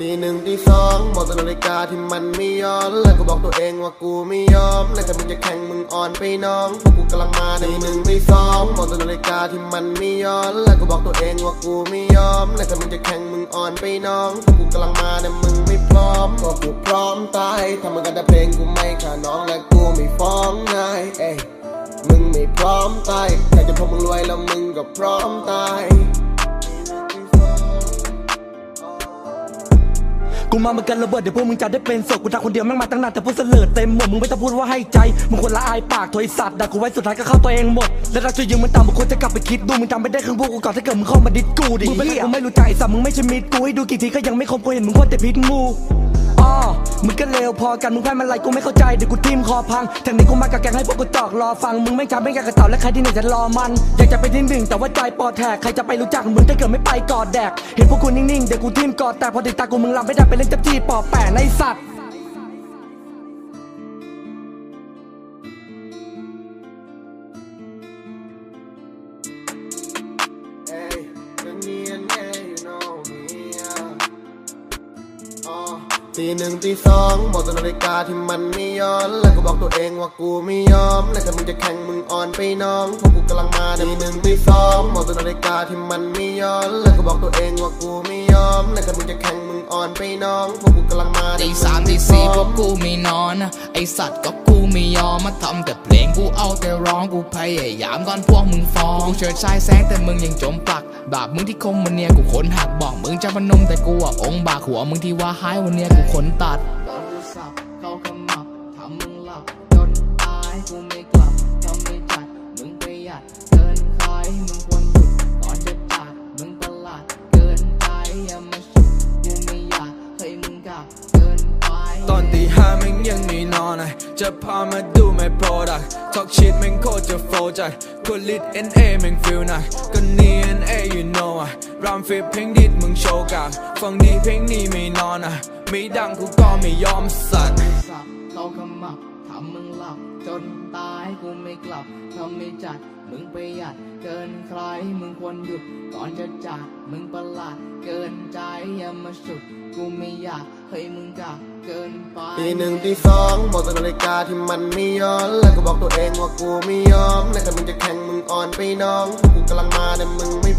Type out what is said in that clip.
ตีหนึ่งตีสองบอกตัวนาฬิกาที่มันไม่ย้อน แล้วก็บอกตัวเองว่ากูไม่ยอมแล้วถ้ามึงจะแข่งมึงอ่อนไปน้องพวกกูกำลังมาตีหนึ่งตีสองบอกตัวนาฬิกาที่มันไม่ย้อน แล้วก็บอกตัวเองว่ากูไม่ยอมแล้วถ้ามึงจะแข่งมึงอ่อนไปน้องพวกกูกำลังมาแต่มึงไม่พร้อมก็กูพร้อมตายทำมึงกันแต่เพลงกูไม่ขาน้องและกูไม่ฟ้องนายเอ้ยมึงไม่พร้อมตายแค่จะพอมึงรวยแล้วมึงก็พร้อมตาย กูมาเหมือนกันระเบิดเดี๋ยวพวกมึงจะได้เป็นศพกูทำคนเดียวแม่งมาตั้งนานแต่พูดเสลิดเต็มหมดมึงไม่ต้องพูดว่าให้ใจมึงควรละอายปากถอยสัตว์ด่ากูไว้สุดท้ายก็เข้าตัวเองหมด แล้วเราจะยิงมันตามมึงควรจะกลับไปคิดดูมึงทำไม่ได้ครึ่งพวกกูก่อนถ้าเกิดมึงเข้ามาดิดกูดิมึงเป็นใครกูไม่รู้ใจสัตว์มึงไม่ใช่มิตรกูให้ดูกี่ทีก็ยังไม่คมกูเห็นมึงว่าแต่พิษงู อ๋อมึงก็เลวพอกัน มึงแพ้มันไรกูไม่เข้าใจ เดี๋ยวกูทิมคอพังแทนนี้กูมากับแกงให้พวกกูตอกรอฟัง มึงไม่จำไม่แกกระเต่าและใครที่ไหนจะรอมัน อยากจะไปที่หนึ่งแต่ว่าใจปอดแทก ใครจะไปรู้จักมึงถ้าเกิดไม่ไปกอดแดก เห็นพวกกูนิ่งๆ เดี๋ยวกูทิมกอดแต่พอติดตากูมึงลำไม่ได้ไปเล่นจับจี้ปอบแปะในสัตว์ ตีหนึ่งตีสองบอกตัวนาฬิกาที่มันไม่ย้อน แล้วก็บอกตัวเองว่ากูไม่ยอมแล้วถ้ามึงจะแข่งมึงอ่อนไปน้องเพราะกูกำลังมาตีหนึ่งตีสองบอกตัวนาฬิกาที่มันไม่ย้อนแล้วก็บอกตัวเองว่ากูไม่ยอมแล้วถ้ามึงจะแข่งมึงอ่อนไปน้องเพราะกูกำลังมาตีสามตีสี่ กกูไม่นอนนะไอสัตว์ก็กูไม่ยอมมาทำแต่เพลงกูเอาแต่ร้องกูพยายามก่อนพวกมึงฟ้องกูเชิดชายแสงแต่มึงยังจมปลักบาปมึงที่คมวันเนี้ยกูขนหักบอกมึงจะพนมแต่กูอะองค์บากหัวมึงที่ว่าหายวันเนี้ยกูขนตัด มึงยังไม่นอนอะจะพามาดูไม่โปรดักทอกชิดมึงโคตรจะโฟจัดคนลิด NA แม่งฟิลหนักก็นี่ NA you know อะรามฟิปเพลงดิดมึงโชว์กากฟังดีเพลงนี้ไม่นอนอะไม่ดังกูก็ไม่ยอมสั่นเขาขมับ มึงหลับจนตายกูไม่กลับทำไม่จัดมึงประหยัดเกินใครมึงควรหยุดก่อนจะจากมึงประหลาดเกินใจอย่ามาสุดกูไม่อยากให้มึงกลับเกินไปตีหนึ่งตีสองบอกตัวนาฬิกาที่มันไม่ย้อนแล้วก็บอกตัวเองว่ากูไม่ยอมแล้วถ้ามึงจะแข่งมึงอ่อนไปน้องกูกำลังมาแต่มึงไม่